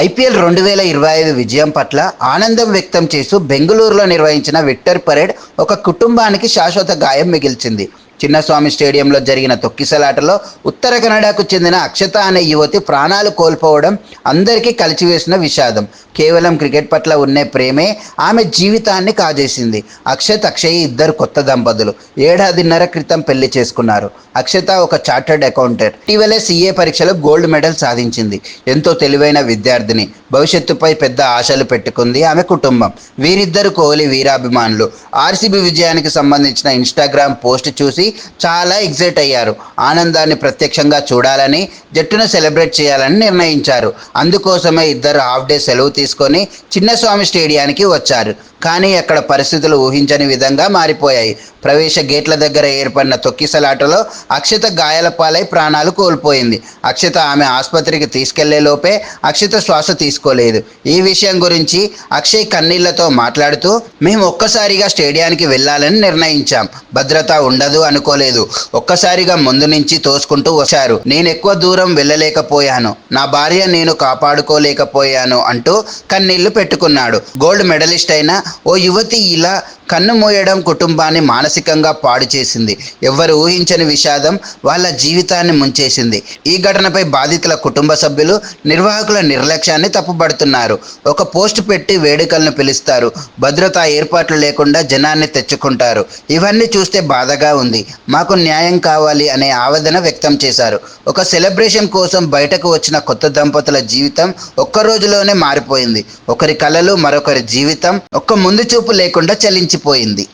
IPL రెండు వేల ఇరవై ఐదు విజయం పట్ల ఆనందం వ్యక్తం చేస్తూ బెంగళూరులో నిర్వహించిన విక్టర్ పరేడ్ ఒక కుటుంబానికి శాశ్వత గాయం మిగిల్చింది. చిన్నస్వామి స్టేడియంలో జరిగిన తొక్కిసలాటలో ఉత్తర కన్నడకు చెందిన అక్షత అనే యువతి ప్రాణాలు కోల్పోవడం అందరికీ కలిచివేసిన విషాదం. కేవలం క్రికెట్ పట్ల ఉండే ప్రేమే ఆమె జీవితాన్ని కాజేసింది. అక్షత్ అక్షయ్ ఇద్దరు కొత్త దంపతులు. ఏడాదిన్నర క్రితం పెళ్ళి చేసుకున్నారు. అక్షత ఒక చార్టర్డ్ అకౌంటెంట్. ఇటీవలే సీఏ పరీక్షలో గోల్డ్ మెడల్ సాధించింది. ఎంతో తెలివైన విద్యార్థిని. భవిష్యత్తుపై పెద్ద ఆశలు పెట్టుకుంది ఆమె కుటుంబం. వీరిద్దరు కోహ్లీ వీరాభిమానులు. ఆర్సీబీ విజయానికి సంబంధించిన ఇన్స్టాగ్రామ్ పోస్ట్ చూసి చాలా ఎగ్జైట్ అయ్యారు. ఆనందాన్ని ప్రత్యక్షంగా చూడాలని జట్టును సెలబ్రేట్ చేయాలని నిర్ణయించారు. అందుకోసమే ఇద్దరు హాఫ్ డే సెలవు తీసుకొని చిన్నస్వామి స్టేడియానికి వచ్చారు. కానీ అక్కడ పరిస్థితులు ఊహించని విధంగా మారిపోయాయి. ప్రవేశ గేట్ల దగ్గర ఏర్పడిన తొక్కిసలాటలో అక్షత గాయాల పాలై ప్రాణాలు కోల్పోయింది. అక్షత ఆమె ఆసుపత్రికి తీసుకెళ్ళే లోపే అక్షత శ్వాస తీసుకోలేదు. ఈ విషయం గురించి అక్షయ్ కన్నీళ్ళతో మాట్లాడుతూ మేము ఒక్కసారిగా స్టేడియానికి వెళ్ళాలని నిర్ణయించాం. భద్రత ఉండదు అని అనుకోలేదు. ఒక్కసారిగా ముందు నుంచి తోసుకుంటూ వచ్చారు. నేను ఎక్కువ దూరం వెళ్ళలేకపోయాను. నా భార్య నేను కాపాడుకోలేకపోయాను అంటూ కన్నీళ్ళు పెట్టుకున్నాడు. గోల్డ్ మెడలిస్ట్ అయిన ఓ యువతి ఇలా కన్ను మోయడం కుటుంబాన్ని మానసికంగా పాడు చేసింది. ఎవ్వరు ఊహించని విషాదం వాళ్ళ జీవితాన్ని ముంచేసింది. ఈ ఘటనపై బాధితుల కుటుంబ సభ్యులు నిర్వాహకుల నిర్లక్ష్యాన్ని తప్పుపడుతున్నారు ఒక పోస్ట్ పెట్టి వేడుకలను పిలుస్తారు. భద్రతా ఏర్పాట్లు లేకుండా జనాన్ని తెచ్చుకుంటారు. ఇవన్నీ చూస్తే బాధగా ఉంది. మాకు న్యాయం కావాలి అనే ఆవేదన వ్యక్తం చేశారు. ఒక సెలబ్రేషన్ కోసం బయటకు వచ్చిన కొత్త దంపతుల జీవితం ఒక్క రోజులోనే మారిపోయింది. ఒకరి కళలు మరొకరి జీవితం ఒక్క ముందు చూపు లేకుండా చలించిపోయింది.